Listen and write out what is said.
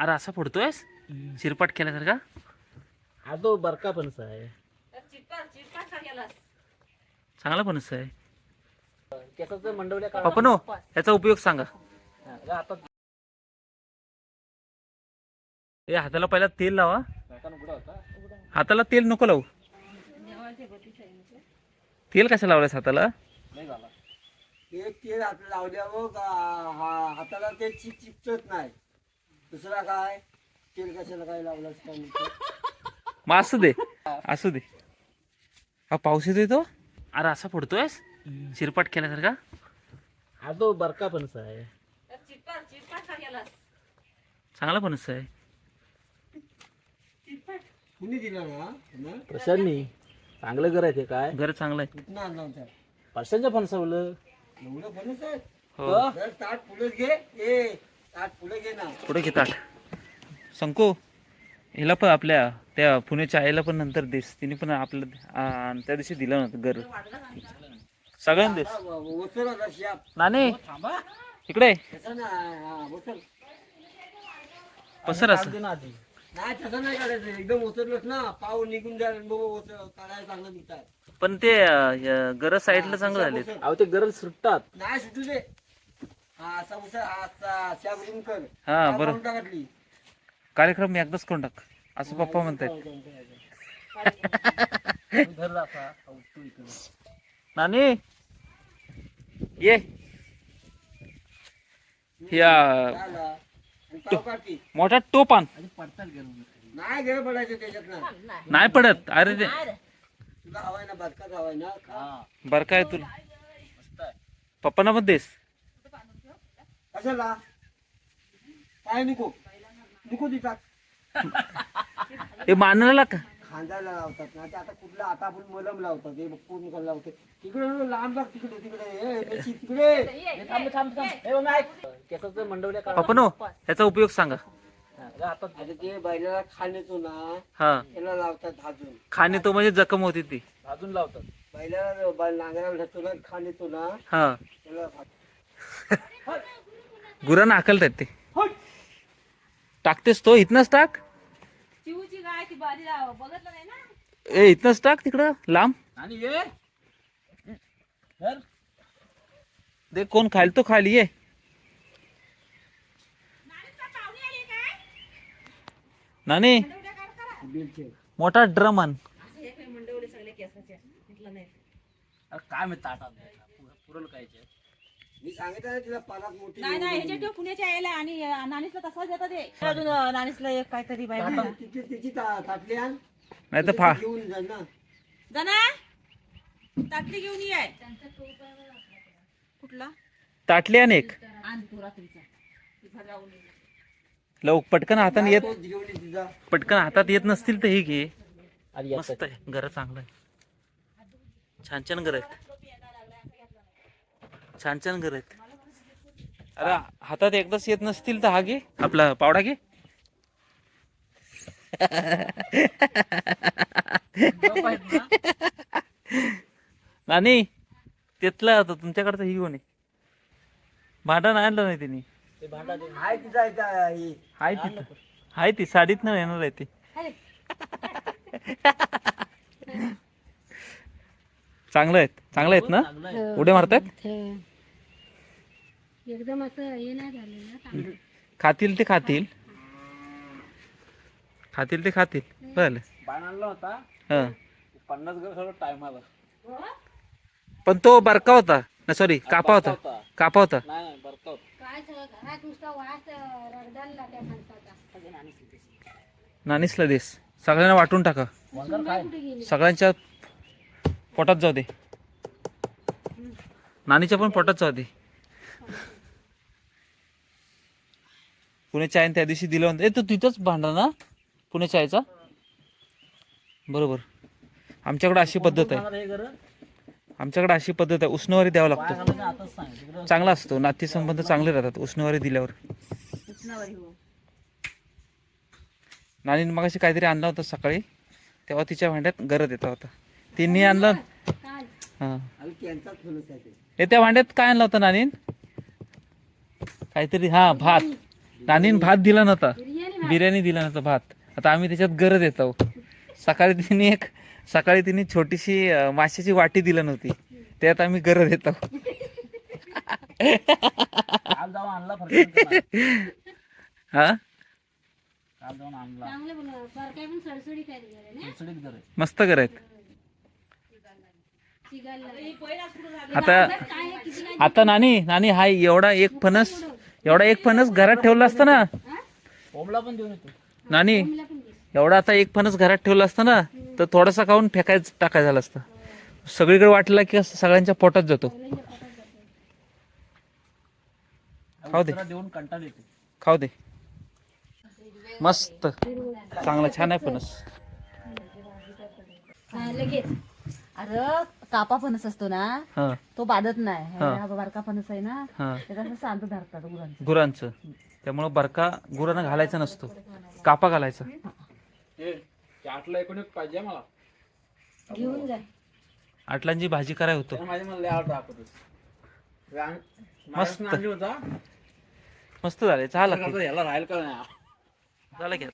अरे असा फोडतोयस? शिरपाट केल्यासारखा? हा तो बरका फणस आहे. चांगला फणस आहे. केसाचं मंडवल्या पप्पनो याचा उपयोग सांगा. आता ए हाताला पहिला तेल लावा. हाताला तेल नको लावू. तेल कसं लावलंयस हाताला? नाही झाला. एक तेल हात लावल्यावर का- हा- हाताला ते चिप चिपचत नाही. दुसरा काय? तेल कशाला काय लावलं काय मग असू दे. असू दे. हा पाऊस येतोय तो? अरे असा फोडतोयस शिरपाट केल्यासारखा? हा तो बरका फणस आहे. चांगला फणस आहे. कुणी दिला ना? ना? प्रशांनी चांगलं घर आहे ते काय? घर चांगलं आहे. कुठनं आणला होता? परशांच्या फणसावलं. एवढं फणस आहे? हो. जर ताट फुलत घे. ए ताट फुलं घे ना. पुढे घेतात संको हिला पण आपल्या त्या पुण्याच्या आईला पण नंतर देस. तिने पण आपलं त्या दिवशी दिलं नव्हतं घर. सगळ्यांना देस. नाने. इकडे हा ओसर पसर असं. नाही तसं नाही काढायचं. एकदम ओसरलंच ना. पाव निघून जाईल काढायला चांगलं पण ते गरज साईडला चांगलं झाले अहो ते गरज सुटतात. नाही सुटू दे. असा उसा हा असा हा बरं. टाकली कार्यक्रम एकदाच करून टाक. असं पप्पा म्हणतायत. धर असा अहो, तू इकडे. नानी ये. या. मोठा टोप आण. नाही गेलं पडायचं त्याच्यात नाही पडत. अरे ते तुला हवाय ना बदकाच हवाय ना खा. हा बर काय तुला आहे. पप्पांना पण देस. कशाला? काय नको नको देतात हे मानायला का? खांद्याला लावतात ना. ते आता कुठला आता आपण मलम लावतात. हे कोण कोण लावते तिकडे लांब लाग तिकडे तिकडे. बेशी तिकडे. थांब थांब थांब. ऐक. केसाचं मंडवल्या काढ. पप्पानो याचा उपयोग सांगा. हा, जा आता आता ते बैलाला खाण येतो ना हा. त्याला लावतात भाजून खाणे तो म्हणजे जखम होती ती. भाजून लावतात. बैलाला बैल नांगराला धरतो ना हा. त्याला गुरांना हाकलतात ते. टाकतेस तो इथनच टाक. चिवची गाय ती बारी लाव बघितलं नाही ना? ए इथनच टाक तिकडं लांब. आणि ये. धर. दे कोण खायला तो खाली ये. नानी. मोठा ड्रम आण मंडवले सगळे केसाचे? म्हटलं नाही. अरे काय मी ताटात पुरं- पुरल काय याच्यात? मी सांगितलं ना तिला पानात मोठी नाही नाही ह्याच्या ठेव पुण्याच्या यायला आणि अं, नानीसला तसाच देतात ते अजून नानीसला एक काहीतरी बाय तिची तिची ता- ताटली आण. नाही तर फा. घेऊन ना. जाना. ताटली घेऊन ये. कुठला? ताटली आण एक. आण तू रात्रीचा. तिथं जाऊन ये. लवक पटकन हाताने येत तोच घेऊन ये तिचा. पटकन हातात येत नसतील तर हे घे. मस्त आहे. घर चांगलं आहे. छान छान घर आहेत. छान छान घर आहेत अरे हातात एकदाच येत नसतील तर हा घे आपला पावडा घे गप्प आहेत ना? नानी तिथला होता तुमच्याकडचं ही कोणी भांडण आणलं नाही त्यांनी ते भांडा दे. हाय ही. तिथं हाय ती साडीत न येणार आहे ती चांगलं आहेत चांगलं आहेत ना चांगलं आहे. उड्या मारतात एकदम असं हे नाही झालं ना चांगलं. खातील ते खातील. खातील ते खातील. बरं. बाण आणला होता. हं. पन्नास घर सगळं टायमाला पण तो बरका होता. ना सॉरी कापा होता. होता. कापा होता. नाही नाही बरं काय सगळं घरात नुसता वास अं, रडदाळला त्या माणसाचा. नानीसला देस. सगळ्यांना वाटून टाका. कुठे गेली? सगळ्यांच्या पोटात जाऊ दे. नानीच्या पण पोटात जाऊ दे. पुण्याच्या आईने त्या दिवशी दिलं होतं. ए तू तिथंच भांडा ना? पुण्याच्या आईचा बरोबर. आमच्याकडे अशी पद्धत आहे. हे आमच्याकडे अशी पद्धत आहे. उष्णवारी द्यावा लागतो. चांगला असतो. नाती संबंध चांगले राहतात. उष्णवारी दिल्यावर. उष्णावरी हो. नानीने मग काहीतरी आणलं होतं सकाळी. तेव्हा तिच्या भांड्यात गरज येत होता. तिने आणलं. हां. हे त्या भांड्यात काय आणलं होतं नानीन? काहीतरी हा भात. नानीन भात दिला नव्हता. बिर्याणी दिला नव्हता भात. आता आम्ही त्याच्यात गरज येतो. सकाळी तिने एक सकाळी तिने छोटीशी माशाची वाटी दिली नव्हती. त्यात आम्ही गरज येतो. काल जाऊन आणला फरक हा? मस्त करायत चिगायला आता काय आहे, किती काय आता नानी नानी हा एवढा एक फणस एवढा एक फणस घरात ठेवला असता ना? ओमला पण देऊन येतो. नानी. एवढा आता एक फणस घरात ठेवला असता ना तर थोडासा खाऊन फेकायचं टाकाय झाला असता. सगळीकडे वाटला की असं सगळ्यांच्या पोटात जातो. खाऊ दे. जरा देऊन कंटाळ येते. खाऊ दे. मस्त. चांगला छान आहे फणस. हा, लगेच. अरे कापा फणस असतो ना हा. तो बाधत नाही. हा. हा बारका फणस आहे ना हा. त्याचा असं शांत धरतात गुरांचं. गुरांचं. त्यामुळं बरका गुरांना घालायचा नसतो. कापा घालायचा. हे चाटला एकूण एक पाहिजे मला. घेऊन जा. आटलांची भाजी कराय होतो. त्यानं माझ्या मला लय आवडतं दाखवतोस मस्त. होता. मस्त झाले. झाला आता याला राहील का नाही झाला घ्या